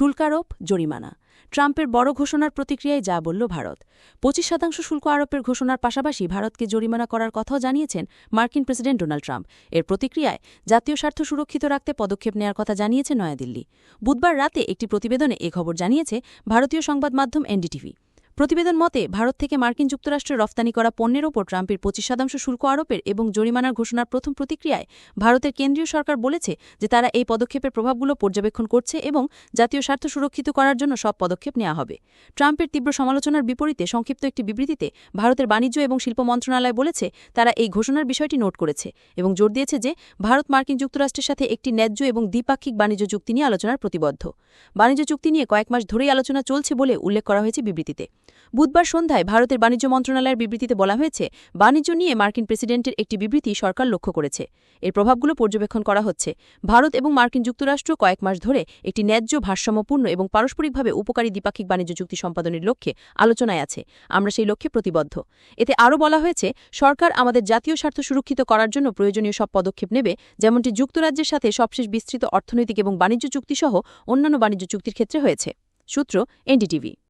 শুল্কারোপ জরিমানা। ট্রাম্পের বড় ঘোষণার প্রতিক্রিয়ায় যা বলল ভারত। পঁচিশ শতাংশ শুল্ক আরোপের ঘোষণার পাশাপাশি ভারতকে জরিমানা করার কথাও জানিয়েছেন মার্কিন প্রেসিডেন্ট ডোনাল্ড ট্রাম্প। এর প্রতিক্রিয়ায় জাতীয় স্বার্থ সুরক্ষিত রাখতে পদক্ষেপ নেওয়ার কথা জানিয়েছে নয়াদিল্লি। বুধবার রাতে একটি প্রতিবেদনে এ খবর জানিয়েছে ভারতীয় সংবাদ মাধ্যম এনডিটিভি। প্রতিবেদন মতে, ভারত থেকে মার্কিন যুক্তরাষ্ট্রে রফতানি করা পণ্যের ওপর ট্রাম্পের পঁচিশ শতাংশ শুল্ক আরোপের এবং জরিমানার ঘোষণার প্রথম প্রতিক্রিয়ায় ভারতের কেন্দ্রীয় সরকার বলেছে যে তারা এই পদক্ষেপের প্রভাবগুলো পর্যবেক্ষণ করছে এবং জাতীয় স্বার্থ সুরক্ষিত করার জন্য সব পদক্ষেপ নেওয়া হবে। ট্রাম্পের তীব্র সমালোচনার বিপরীতে সংক্ষিপ্ত একটি বিবৃতিতে ভারতের বাণিজ্য এবং শিল্প মন্ত্রণালয় বলেছে, তারা এই ঘোষণার বিষয়টি নোট করেছে এবং জোর দিয়েছে যে ভারত মার্কিন যুক্তরাষ্ট্রের সাথে একটি ন্যায্য এবং দ্বিপাক্ষিক বাণিজ্য চুক্তি নিয়ে আলোচনার প্রতিবদ্ধ। বাণিজ্য চুক্তি নিয়ে কয়েক মাস ধরেই আলোচনা চলছে বলে উল্লেখ করা হয়েছে বিবৃতিতে। বুধবার সন্ধ্যায় ভারতের বাণিজ্য মন্ত্রণালয়ের বিবৃতিতে বলা হয়েছে, বাণিজ্য নিয়ে মার্কিন প্রেসিডেন্টের একটি বিবৃতি সরকার লক্ষ্য করেছে। এর প্রভাবগুলো পর্যবেক্ষণ করা হচ্ছে। ভারত এবং মার্কিন যুক্তরাষ্ট্র কয়েক মাস ধরে একটি ন্যায্য ভারসাম্যপূর্ণ এবং পারস্পরিকভাবে উপকারী দ্বিপাক্ষিক বাণিজ্য চুক্তি সম্পাদনের লক্ষ্যে আলোচনায় আছে। আমরা সেই লক্ষ্যে প্রতিবদ্ধ। এতে আরও বলা হয়েছে, সরকার আমাদের জাতীয় স্বার্থ সুরক্ষিত করার জন্য প্রয়োজনীয় সব পদক্ষেপ নেবে, যেমনটি যুক্তরাজ্যের সাথে সবশেষ বিস্তৃত অর্থনৈতিক এবং বাণিজ্য চুক্তিসহ অন্যান্য বাণিজ্য চুক্তির ক্ষেত্রে হয়েছে। সূত্র এনডিটিভি।